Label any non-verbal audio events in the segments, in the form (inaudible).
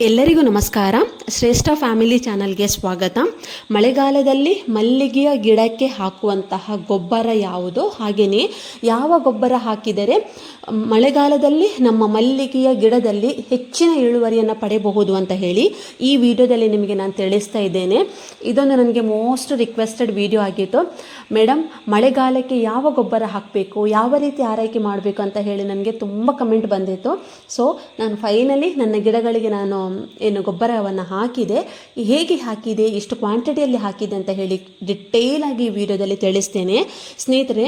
ಎಲ್ಲರಿಗೂ ನಮಸ್ಕಾರ. ಶ್ರೇಷ್ಠ ಫ್ಯಾಮಿಲಿ ಚಾನಲ್ಗೆ ಸ್ವಾಗತ. ಮಳೆಗಾಲದಲ್ಲಿ ಮಲ್ಲಿಗೆಯ ಗಿಡಕ್ಕೆ ಹಾಕುವಂತಹ ಗೊಬ್ಬರ ಯಾವುದು? ಹಾಗೆಯೇ ಯಾವ ಗೊಬ್ಬರ ಹಾಕಿದರೆ ಮಳೆಗಾಲದಲ್ಲಿ ನಮ್ಮ ಮಲ್ಲಿಗೆಯ ಗಿಡದಲ್ಲಿ ಹೆಚ್ಚಿನ ಇಳುವರಿಯನ್ನು ಪಡೆಯಬಹುದು ಅಂತ ಹೇಳಿ ಈ ವಿಡಿಯೋದಲ್ಲಿ ನಿಮಗೆ ನಾನು ತಿಳಿಸ್ತಾ ಇದ್ದೇನೆ. ಇದೊಂದು ನನಗೆ ಮೋಸ್ಟ್ ರಿಕ್ವೆಸ್ಟೆಡ್ ವಿಡಿಯೋ ಆಗಿತ್ತು. ಮೇಡಮ್ ಮಳೆಗಾಲಕ್ಕೆ ಯಾವ ಗೊಬ್ಬರ ಹಾಕಬೇಕು? ಯಾವ ರೀತಿ ಆರೈಕೆ ಮಾಡಬೇಕು ಅಂತ ಹೇಳಿ ನನಗೆ ತುಂಬ ಕಮೆಂಟ್ ಬಂದಿತ್ತು. ಸೊ, ನಾನು ಫೈನಲಿ ನನ್ನ ಗಿಡಗಳಿಗೆ ನಾನು ಏನು ಗೊಬ್ಬರವನ್ನು ಹಾಕಿದೆ. ಹೇಗೆ ಹಾಕಿದೆ, ಎಷ್ಟು ಕ್ವಾಂಟಿಟಿಯಲ್ಲಿ ಹಾಕಿದೆ ಅಂತ ಹೇಳಿ ಡಿಟೇಲ್ ಆಗಿ ವಿಡಿಯೋದಲ್ಲಿ ತಿಳಿಸ್ತೇನೆ. ಸ್ನೇಹಿತರೆ,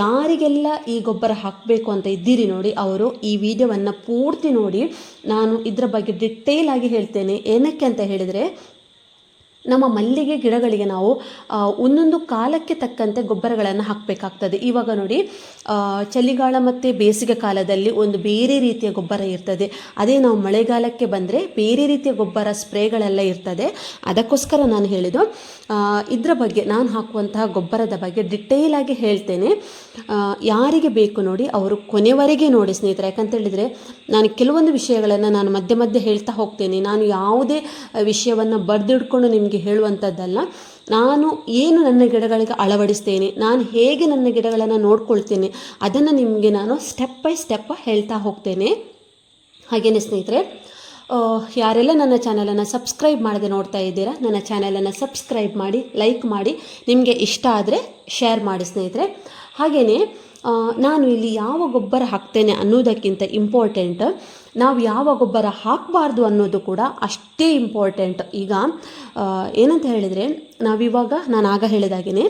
ಯಾರಿಗೆಲ್ಲ ಈ ಗೊಬ್ಬರ ಹಾಕಬೇಕು ಅಂತ ಇದ್ದೀರಿ ನೋಡಿ, ಅವರು ಈ ವಿಡಿಯೋವನ್ನು ಪೂರ್ತಿ ನೋಡಿ, ನಾನು ಇದರ ಬಗ್ಗೆ ಡಿಟೇಲ್ ಆಗಿ ಹೇಳ್ತೇನೆ. ಏನಕ್ಕೆ ಅಂತ ಹೇಳಿದರೆ ನಮ್ಮ ಮಲ್ಲಿಗೆ ಗಿಡಗಳಿಗೆ ನಾವು ಒಂದೊಂದು ಕಾಲಕ್ಕೆ ತಕ್ಕಂತೆ ಗೊಬ್ಬರಗಳನ್ನು ಹಾಕಬೇಕಾಗ್ತದೆ. ಇವಾಗ ನೋಡಿ ಚಳಿಗಾಲ ಮತ್ತು ಬೇಸಿಗೆ ಕಾಲದಲ್ಲಿ ಒಂದು ಬೇರೆ ರೀತಿಯ ಗೊಬ್ಬರ ಇರ್ತದೆ. ಅದೇ ನಾವು ಮಳೆಗಾಲಕ್ಕೆ ಬಂದರೆ ಬೇರೆ ರೀತಿಯ ಗೊಬ್ಬರ ಸ್ಪ್ರೇಗಳೆಲ್ಲ ಇರ್ತದೆ. ಅದಕ್ಕೋಸ್ಕರ ನಾನು ಹೇಳಿದ್ದು ಇದರ ಬಗ್ಗೆ ನಾನು ಹಾಕುವಂತಹ ಗೊಬ್ಬರದ ಬಗ್ಗೆ ಡಿಟೇಲ್ ಆಗಿ ಹೇಳ್ತೇನೆ. ಯಾರಿಗೆ ಬೇಕು ನೋಡಿ, ಅವರು ಕೊನೆವರೆಗೆ ನೋಡಿ ಸ್ನೇಹಿತರೆ. ಯಾಕಂತ ಹೇಳಿದರೆ, ನಾನು ಕೆಲವೊಂದು ವಿಷಯಗಳನ್ನು ನಾನು ಮಧ್ಯೆ ಮಧ್ಯೆ ಹೇಳ್ತಾ ಹೋಗ್ತೇನೆ. ನಾನು ಯಾವುದೇ ವಿಷಯವನ್ನು ಬರೆದಿಡ್ಕೊಂಡು ನಿಮಗೆ ಹೇಳುವಂಥದ್ದಲ್ಲ ನಾನು ಏನು ನನ್ನ ಗಿಡಗಳಿಗೆ ಅಳವಡಿಸ್ತೇನೆ, ನಾನು ಹೇಗೆ ನನ್ನ ಗಿಡಗಳನ್ನು ನೋಡ್ಕೊಳ್ತೇನೆ, ಅದನ್ನು ನಿಮಗೆ ನಾನು ಸ್ಟೆಪ್ ಬೈ ಸ್ಟೆಪ್ ಹೇಳ್ತಾ ಹೋಗ್ತೇನೆ. ಹಾಗೇನೆ ಸ್ನೇಹಿತರೆ ಯಾರೆಲ್ಲ ನನ್ನ ಚಾನಲನ್ನು ಸಬ್ಸ್ಕ್ರೈಬ್ ಮಾಡದೆ ನೋಡ್ತಾ ಇದ್ದೀರಾ, ನನ್ನ ಚಾನಲನ್ನು ಸಬ್ಸ್ಕ್ರೈಬ್ ಮಾಡಿ ಲೈಕ್ ಮಾಡಿ, ನಿಮಗೆ ಇಷ್ಟ ಆದರೆ ಶೇರ್ ಮಾಡಿ ಸ್ನೇಹಿತರೆ. ಹಾಗೆಯೇ ನಾನು ಇಲ್ಲಿ ಯಾವ ಗೊಬ್ಬರ ಹಾಕ್ತೇನೆ ಅನ್ನೋದಕ್ಕಿಂತ ಇಂಪಾರ್ಟೆಂಟ್ ನಾವು ಯಾವ ಗೊಬ್ಬರ ಹಾಕಬಾರ್ದು ಅನ್ನೋದು ಕೂಡ ಅಷ್ಟೇ ಇಂಪಾರ್ಟೆಂಟ್ ಈಗ ಏನಂತ ಹೇಳಿದರೆ, ನಾವಿವಾಗ ನಾನು ಆಗ ಹೇಳಿದಾಗೇ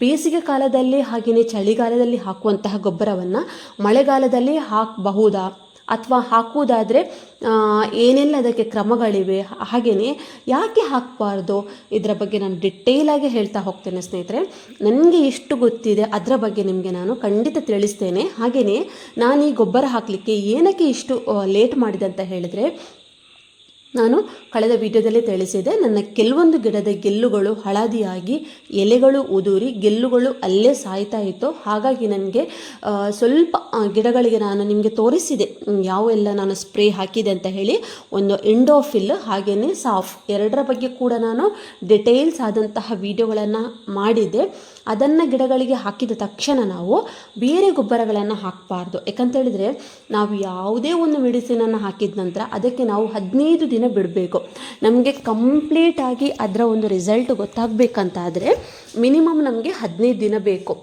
ಬೇಸಿಗೆ ಕಾಲದಲ್ಲಿ ಹಾಗೆಯೇ ಚಳಿಗಾಲದಲ್ಲಿ ಹಾಕುವಂತಹ ಗೊಬ್ಬರವನ್ನು ಮಳೆಗಾಲದಲ್ಲಿ ಹಾಕಬಹುದಾ? ಅಥವಾ ಹಾಕುವುದಾದರೆ ಏನೆಲ್ಲ ಅದಕ್ಕೆ ಕ್ರಮಗಳಿವೆ ಹಾಗೆಯೇ ಯಾಕೆ ಹಾಕಬಾರ್ದು? ಇದರ ಬಗ್ಗೆ ನಾನು ಡಿಟೇಲಾಗಿ ಹೇಳ್ತಾ ಹೋಗ್ತೇನೆ ಸ್ನೇಹಿತರೆ. ನನಗೆ ಎಷ್ಟು ಗೊತ್ತಿದೆ, ಅದರ ಬಗ್ಗೆ ನಿಮಗೆ ನಾನು ಖಂಡಿತ ತಿಳಿಸ್ತೇನೆ. ಹಾಗೆಯೇ ನಾನು ಈ ಗೊಬ್ಬರ ಹಾಕಲಿಕ್ಕೆ ಏನಕ್ಕೆ ಇಷ್ಟು ಲೇಟ್ ಮಾಡಿದೆ ಅಂತ ಹೇಳಿದರೆ ನಾನು ಕಳೆದ ವಿಡಿಯೋದಲ್ಲಿ ತಿಳಿಸಿದೆ, ನನ್ನ ಕೆಲವೊಂದು ಗಿಡದ ಗೆಲ್ಲುಗಳು ಹಳದಿಯಾಗಿ ಎಲೆಗಳು ಉದುರಿ ಗೆಲ್ಲುಗಳು ಅಲ್ಲೇ ಸಾಯ್ತಾ ಇತ್ತು. ಹಾಗಾಗಿ ನನಗೆ ಸ್ವಲ್ಪ ಗಿಡಗಳಿಗೆ ನಾನು ನಿಮಗೆ ತೋರಿಸಿದೆ. ಯಾವ ಯಾವೆಲ್ಲ ನಾನು ಸ್ಪ್ರೇ ಹಾಕಿದೆ ಅಂತ ಹೇಳಿ ಒಂದು ಎಂಡೋಫಿಲ್ ಹಾಗೆಯೇ ಸಾಫ್. ಎರಡರ ಬಗ್ಗೆ ಕೂಡ ನಾನು ಡಿಟೇಲ್ಸ್ ಆದಂತಹ ವಿಡಿಯೋಗಳನ್ನು ಮಾಡಿದ್ದೆ. ಅದನ್ನು ಗಿಡಗಳಿಗೆ ಹಾಕಿದ ತಕ್ಷಣ ನಾವು ಬೇರೆ ಗೊಬ್ಬರಗಳನ್ನು ಹಾಕಬಾರ್ದು. ಯಾಕಂತೇಳಿದರೆ ನಾವು ಯಾವುದೇ ಒಂದು ಮೆಡಿಸಿನನ್ನು ಹಾಕಿದ ನಂತರ ಅದಕ್ಕೆ ನಾವು ಹದಿನೈದು ದಿನ ಬಿಡಬೇಕು. ನಮಗೆ ಕಂಪ್ಲೀಟಾಗಿ ಅದರ ಒಂದು ರಿಸಲ್ಟ್ ಗೊತ್ತಾಗಬೇಕಂತಾದರೆ ಮಿನಿಮಮ್ ನಮಗೆ ಹದಿನೈದು ದಿನ ಬೇಕು.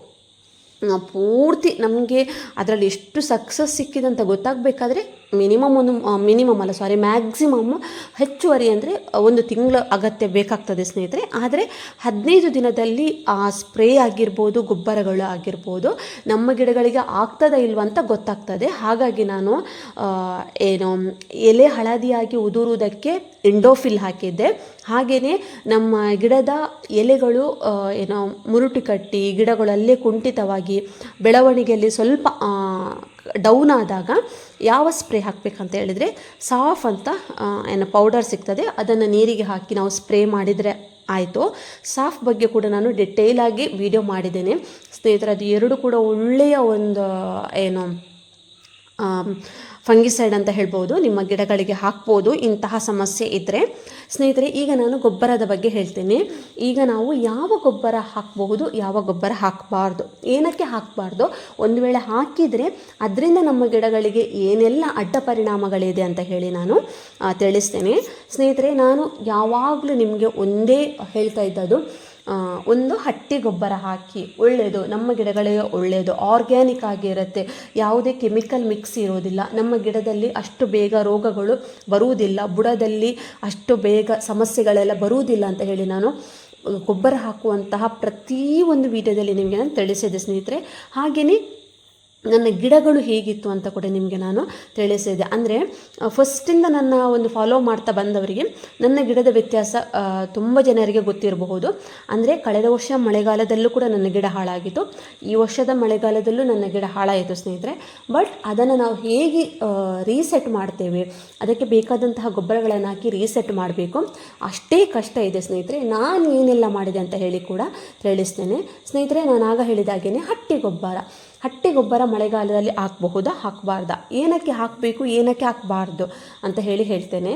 ಪೂರ್ತಿ ನಮಗೆ ಅದರಲ್ಲಿ ಎಷ್ಟು ಸಕ್ಸಸ್ ಸಿಕ್ಕಿದೆ ಅಂತ ಗೊತ್ತಾಗಬೇಕಾದ್ರೆ ಮಿನಿಮಮ್ ಒಂದು ಮಿನಿಮಮ್ ಅಲ್ಲ ಸಾರಿ ಮ್ಯಾಕ್ಸಿಮಮ್ ಹೆಚ್ಚುವರಿ ಅಂದರೆ ಒಂದು ತಿಂಗಳ ಅಗತ್ಯ ಬೇಕಾಗ್ತದೆ ಸ್ನೇಹಿತರೆ. ಆದರೆ ಹದಿನೈದು ದಿನದಲ್ಲಿ, ಆ ಸ್ಪ್ರೇ ಆಗಿರ್ಬೋದು, ಗೊಬ್ಬರಗಳು ಆಗಿರ್ಬೋದು, ನಮ್ಮ ಗಿಡಗಳಿಗೆ ಆಗ್ತದ ಇಲ್ವ ಅಂತ ಗೊತ್ತಾಗ್ತದೆ. ಹಾಗಾಗಿ ನಾನು ಏನು, ಎಲೆ ಹಳದಿಯಾಗಿ ಉದುರುವುದಕ್ಕೆ ಎಂಡೋಫಿಲ್ ಹಾಕಿದ್ದೆ. ಹಾಗೆಯೇ ನಮ್ಮ ಗಿಡದ ಎಲೆಗಳು ಏನೋ ಮುರುಟು ಕಟ್ಟಿ ಗಿಡಗಳಲ್ಲೇ ಕುಂಠಿತವಾಗಿ ಬೆಳವಣಿಗೆಯಲ್ಲಿ ಸ್ವಲ್ಪ ಡೌನ್ ಆದಾಗ ಯಾವ ಸ್ಪ್ರೇ ಹಾಕಬೇಕಂತ ಹೇಳಿದರೆ ಸಾಫ್ ಅಂತ ಏನು ಪೌಡರ್ ಸಿಗ್ತದೆ, ಅದನ್ನು ನೀರಿಗೆ ಹಾಕಿ ನಾವು ಸ್ಪ್ರೇ ಮಾಡಿದರೆ ಆಯಿತು. ಸಾಫ್ ಬಗ್ಗೆ ಕೂಡ ನಾನು ಡಿಟೇಲಾಗಿ ವಿಡಿಯೋ ಮಾಡಿದ್ದೇನೆ. ಸ್ನೇಹಿತರೆ, ಅದು ಎರಡು ಕೂಡ ಒಳ್ಳೆಯ ಒಂದು ಏನು ಫಂಗಿಸೈಡ್ ಅಂತ ಹೇಳ್ಬೋದು ನಿಮ್ಮ ಗಿಡಗಳಿಗೆ ಹಾಕ್ಬೋದು ಇಂತಹ ಸಮಸ್ಯೆ ಇದ್ದರೆ ಸ್ನೇಹಿತರೆ ಈಗ ನಾನು ಗೊಬ್ಬರದ ಬಗ್ಗೆ ಹೇಳ್ತೀನಿ. ಈಗ ನಾವು ಯಾವ ಗೊಬ್ಬರ ಹಾಕಬಹುದು ಯಾವ ಗೊಬ್ಬರ ಹಾಕಬಾರ್ದು ಏನಕ್ಕೆ ಹಾಕಬಾರ್ದು ಒಂದು ವೇಳೆ ಹಾಕಿದರೆ ಅದರಿಂದ ನಮ್ಮ ಗಿಡಗಳಿಗೆ ಏನೆಲ್ಲ ಅಡ್ಡ ಪರಿಣಾಮಗಳಿದೆ ಅಂತ ಹೇಳಿ ನಾನು ತಿಳಿಸ್ತೇನೆ. ಸ್ನೇಹಿತರೆ ನಾನು ಯಾವಾಗಲೂ ನಿಮಗೆ ಒಂದೇ ಹೇಳ್ತಾ ಇದ್ದದ್ದು ಆ, ಒಂದು ಹಟ್ಟಿ ಗೊಬ್ಬರ ಹಾಕಿ ಒಳ್ಳೆಯದು ನಮ್ಮ ಗಿಡಗಳಿಗೆ ಒಳ್ಳೆಯದು ಆರ್ಗ್ಯಾನಿಕ್ ಆಗಿರುತ್ತೆ. ಯಾವುದೇ ಕೆಮಿಕಲ್ ಮಿಕ್ಸ್ ಇರೋದಿಲ್ಲ. ನಮ್ಮ ಗಿಡದಲ್ಲಿ ಅಷ್ಟು ಬೇಗ ರೋಗಗಳು ಬರುವುದಿಲ್ಲ. ಬುಡದಲ್ಲಿ ಅಷ್ಟು ಬೇಗ ಸಮಸ್ಯೆಗಳೆಲ್ಲ ಬರುವುದಿಲ್ಲ ಅಂತ ಹೇಳಿ ನಾನು ಗೊಬ್ಬರ ಹಾಕುವಂತಹ ಪ್ರತಿ ಒಂದು ವಿಡಿಯೋದಲ್ಲಿ ನಿಮಗೆ ನಾನು ತಿಳಿಸಿದೆ ಸ್ನೇಹಿತರೆ. ಹಾಗೆಯೇ ನನ್ನ ಗಿಡಗಳು ಹೇಗಿತ್ತು ಅಂತ ಕೂಡ ನಿಮಗೆ ನಾನು ತಿಳಿಸಿದೆ. ಅಂದರೆ ಫಸ್ಟಿಂದ ನನ್ನ ಒಂದು ಫಾಲೋ ಮಾಡ್ತಾ ಬಂದವರಿಗೆ ನನ್ನ ಗಿಡದ ವ್ಯತ್ಯಾಸ ತುಂಬ ಜನರಿಗೆ ಗೊತ್ತಿರಬಹುದು. ಅಂದರೆ, ಕಳೆದ ವರ್ಷ ಮಳೆಗಾಲದಲ್ಲೂ ಕೂಡ ನನ್ನ ಗಿಡ ಹಾಳಾಗಿತ್ತು. ಈ ವರ್ಷದ ಮಳೆಗಾಲದಲ್ಲೂ ನನ್ನ ಗಿಡ ಹಾಳಾಯಿತು ಸ್ನೇಹಿತರೆ. ಬಟ್ ಅದನ್ನು ನಾವು ಹೇಗೆ ರೀಸೆಟ್ ಮಾಡ್ತೇವೆ, ಅದಕ್ಕೆ ಬೇಕಾದಂತಹ ಗೊಬ್ಬರಗಳನ್ನು ಹಾಕಿ ರೀಸೆಟ್ ಮಾಡಬೇಕು, ಅಷ್ಟೇ ಕಷ್ಟ ಇದೆ ಸ್ನೇಹಿತರೆ. ನಾನು ಏನೆಲ್ಲ ಮಾಡಿದೆ ಅಂತ ಹೇಳಿ ಕೂಡ ತಿಳಿಸ್ತೇನೆ. ಸ್ನೇಹಿತರೆ ನಾನು ಆಗ ಹೇಳಿದಾಗೇನೆ ಹಟ್ಟಿ ಗೊಬ್ಬರ. ಹಟ್ಟಿ ಗೊಬ್ಬರ ಮಳೆಗಾಲದಲ್ಲಿ ಹಾಕಬಹುದಾ, ಹಾಕಬಾರ್ದಾ? ಏನಕ್ಕೆ ಹಾಕಬೇಕು, ಏನಕ್ಕೆ ಹಾಕಬಾರ್ದು ಅಂತ ಹೇಳಿ ಹೇಳ್ತೇನೆ.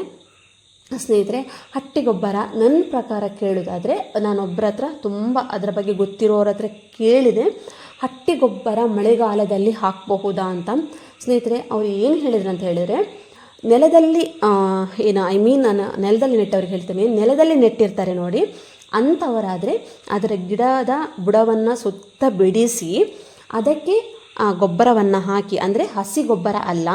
ಸ್ನೇಹಿತರೆ ಹಟ್ಟಿ ಗೊಬ್ಬರ ನನ್ನ ಪ್ರಕಾರ ಕೇಳೋದಾದರೆ ನಾನೊಬ್ಬರ ಹತ್ರ ತುಂಬ ಅದರ ಬಗ್ಗೆ ಗೊತ್ತಿರೋರ ಹತ್ರ ಕೇಳಿದೆ. ಹಟ್ಟಿ ಗೊಬ್ಬರ ಮಳೆಗಾಲದಲ್ಲಿ ಹಾಕಬಹುದಾ ಅಂತ. ಸ್ನೇಹಿತರೆ, ಅವರು ಏನು ಹೇಳಿದ್ರು ಅಂತ ಹೇಳಿದರೆ, ನೆಲದಲ್ಲಿ ಏನು ಐ ಮೀನ್ ನಾನು ನೆಲದಲ್ಲಿ ನೆಟ್ಟವ್ರಿಗೆ ಹೇಳ್ತೇನೆ. ನೆಲದಲ್ಲಿ ನೆಟ್ಟಿರ್ತಾರೆ ನೋಡಿ, ಅಂಥವರಾದರೆ ಅದರ ಗಿಡದ ಬುಡವನ್ನು ಸುತ್ತ ಬಿಡಿಸಿ ಅದಕ್ಕೆ, ಆ, ಗೊಬ್ಬರವನ್ನು ಹಾಕಿ, ಅಂದರೆ ಹಸಿ ಗೊಬ್ಬರ ಅಲ್ಲ,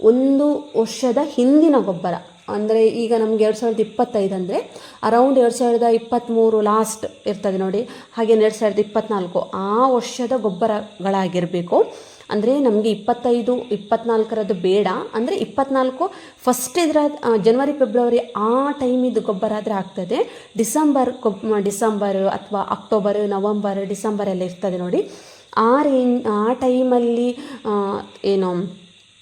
ಒಂದು ವರ್ಷದ ಹಿಂದಿನ ಗೊಬ್ಬರ. ಅಂದರೆ ಈಗ ನಮಗೆ ಎರಡು ಸಾವಿರದ ಇಪ್ಪತ್ತೈದು ಅಂದರೆ ಅರೌಂಡ್ ಎರಡು ಸಾವಿರದ ಇಪ್ಪತ್ತ್ಮೂರು ಲಾಸ್ಟ್ ಇರ್ತದೆ ನೋಡಿ. ಹಾಗೆ ಎರಡು ಸಾವಿರದ ಇಪ್ಪತ್ತ್ನಾಲ್ಕು ಆ ವರ್ಷದ ಗೊಬ್ಬರಗಳಾಗಿರಬೇಕು. ಅಂದರೆ ನಮಗೆ ಇಪ್ಪತ್ತೈದು, ಇಪ್ಪತ್ನಾಲ್ಕರದ್ದು ಬೇಡ. ಅಂದರೆ ಇಪ್ಪತ್ನಾಲ್ಕು ಫಸ್ಟ್ ಇದರ ಜನವರಿ ಫೆಬ್ರವರಿ ಆ ಟೈಮಿದ್ದು ಗೊಬ್ಬರ ಆದರೆ ಆಗ್ತದೆ. ಡಿಸೆಂಬರ್ ಗೊಬ್ ಡಿಸೆಂಬರ್ ಅಥವಾ ಅಕ್ಟೋಬರ್ ನವಂಬರ್ ಡಿಸೆಂಬರ್ ಎಲ್ಲ ಇರ್ತದೆ ನೋಡಿ. ಆ ರೇಂಜ್ ಆ ಟೈಮಲ್ಲಿ ಏನು,